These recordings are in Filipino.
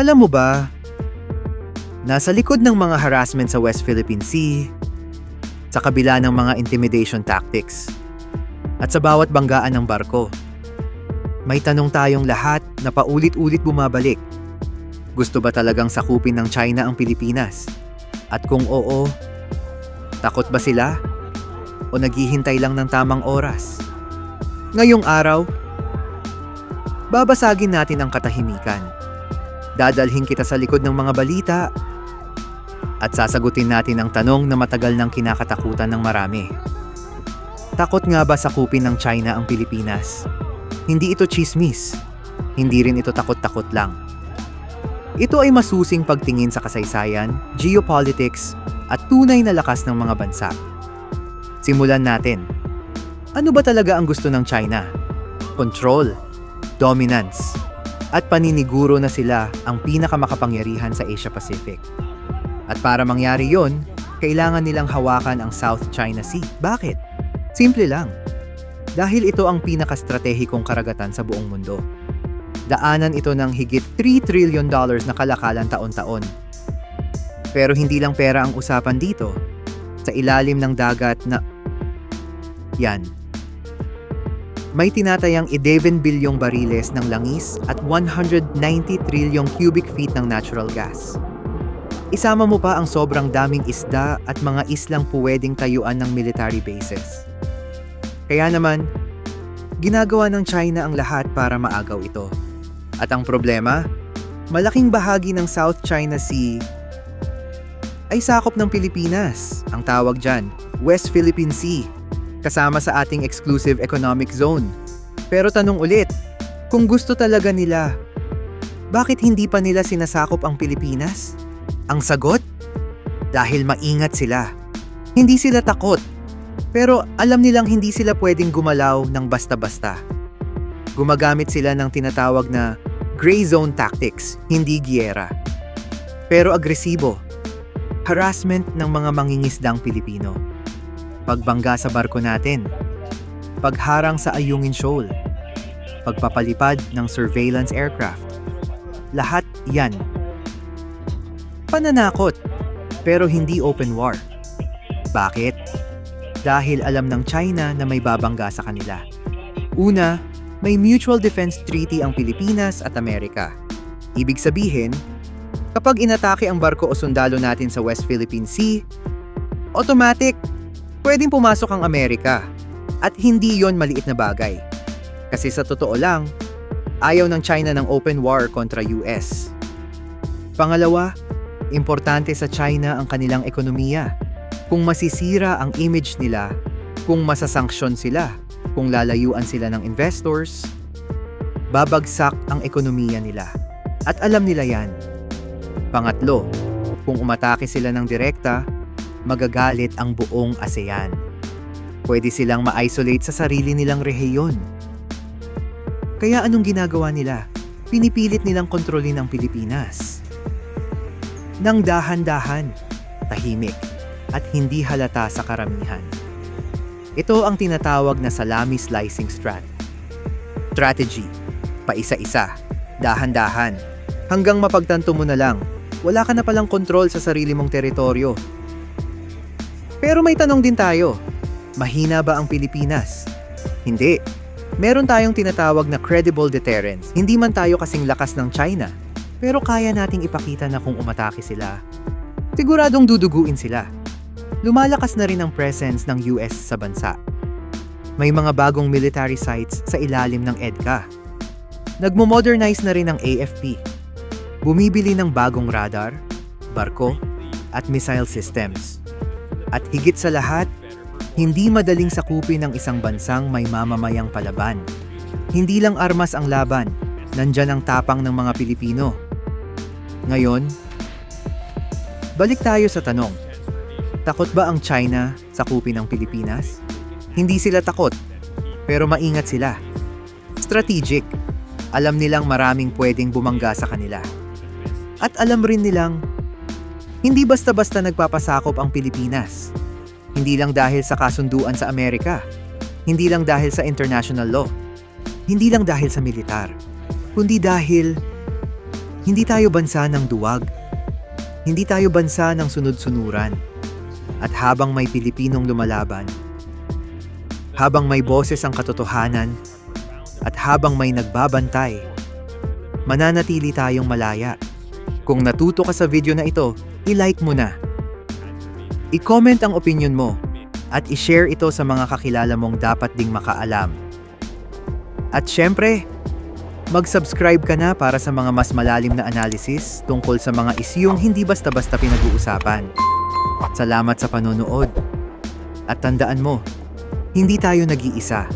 Alam mo ba, nasa likod ng mga harassment sa West Philippine Sea, sa kabila ng mga intimidation tactics, at sa bawat banggaan ng barko, may tanong tayong lahat na paulit-ulit bumabalik. Gusto ba talagang sakupin ng China ang Pilipinas? At kung oo, takot ba sila? O naghihintay lang ng tamang oras? Ngayong araw, babasagin natin ang katahimikan. Dadalhin kita sa likod ng mga balita at sasagutin natin ang tanong na matagal nang kinakatakutan ng marami. Takot nga ba sakupin ng China ang Pilipinas? Hindi ito chismis. Hindi rin ito takot-takot lang. Ito ay masusing pagtingin sa kasaysayan, geopolitics, at tunay na lakas ng mga bansa. Simulan natin. Ano ba talaga ang gusto ng China? Control, dominance, at paniniguro na sila ang pinakamakapangyarihan sa Asia Pacific. At para mangyari yon, kailangan nilang hawakan ang South China Sea. Bakit? Simple lang. Dahil ito ang pinakastratehikong karagatan sa buong mundo. Daanan ito ng higit 3 trillion dollars na kalakalan taon-taon. Pero hindi lang pera ang usapan dito. Sa ilalim ng dagat na... Yan. May tinatayang 11 bilyong bariles ng langis at 190 trilyong cubic feet ng natural gas. Isama mo pa ang sobrang daming isda at mga islang pwedeng tayuan ng military bases. Kaya naman, ginagawa ng China ang lahat para maagaw ito. At ang problema, malaking bahagi ng South China Sea ay sakop ng Pilipinas. Ang tawag dyan, West Philippine Sea, kasama sa ating exclusive economic zone. Pero tanong ulit, kung gusto talaga nila, bakit hindi pa nila sinasakop ang Pilipinas? Ang sagot? Dahil maingat sila. Hindi sila takot. Pero alam nilang hindi sila pwedeng gumalaw ng basta-basta. Gumagamit sila ng tinatawag na gray zone tactics, hindi giyera. Pero agresibo. Harassment ng mga mangingisdang Pilipino. Pagbangga sa barko natin. Pagharang sa Ayungin Shoal. Pagpapalipad ng surveillance aircraft. Lahat yan. Pananakot, pero hindi open war. Bakit? Dahil alam ng China na may babangga sa kanila. Una, may Mutual Defense Treaty ang Pilipinas at Amerika. Ibig sabihin, kapag inatake ang barko o sundalo natin sa West Philippine Sea, automatic, pwedeng pumasok ang Amerika. At hindi yon maliit na bagay. Kasi sa totoo lang, ayaw ng China ng open war kontra US. Pangalawa, importante sa China ang kanilang ekonomiya. Kung masisira ang image nila, kung masasanksyon sila, kung lalayuan sila ng investors, babagsak ang ekonomiya nila. At alam nila yan. Pangatlo, kung umatake sila ng direkta, magagalit ang buong ASEAN. Pwede silang ma-isolate sa sarili nilang rehiyon. Kaya anong ginagawa nila? Pinipilit nilang kontrolin ang Pilipinas. Nang dahan-dahan, tahimik, at hindi halata sa karamihan. Ito ang tinatawag na salami slicing strat. Strategy, paisa-isa, dahan-dahan, hanggang mapagtanto mo na lang, wala ka na palang kontrol sa sarili mong teritoryo. Pero may tanong din tayo, mahina ba ang Pilipinas? Hindi. Meron tayong tinatawag na credible deterrence. Hindi man tayo kasing lakas ng China, pero kaya nating ipakita na kung umatake sila, siguradong duduguin sila. Lumalakas na rin ang presence ng US sa bansa. May mga bagong military sites sa ilalim ng EDCA. Nagmo-modernize na rin ang AFP. Bumibili ng bagong radar, barko, at missile systems. At higit sa lahat, hindi madaling sakupin ng isang bansang may mamamayang palaban. Hindi lang armas ang laban, nandyan ang tapang ng mga Pilipino. Ngayon, balik tayo sa tanong. Takot ba ang China sakupin ang Pilipinas? Hindi sila takot, pero maingat sila. Strategic. Alam nilang maraming pwedeng bumangga sa kanila. At alam rin nilang, hindi basta-basta nagpapasakop ang Pilipinas. Hindi lang dahil sa kasunduan sa Amerika. Hindi lang dahil sa international law. Hindi lang dahil sa militar. Kundi dahil Hindi tayo bansa ng duwag. Hindi tayo bansa ng sunod-sunuran. At habang may Pilipinong lumalaban, habang may boses ang katotohanan, at habang may nagbabantay, mananatili tayong malaya. Kung natuto ka sa video na ito, i-like mo na. I-comment ang opinion mo at i-share ito sa mga kakilala mong dapat ding makaalam. At syempre, mag-subscribe ka na para sa mga mas malalim na analysis tungkol sa mga isyong hindi basta-basta pinag-uusapan. Salamat sa panonood. At tandaan mo, hindi tayo nag-iisa.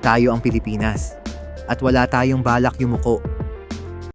Tayo ang Pilipinas. At wala tayong balak yumuko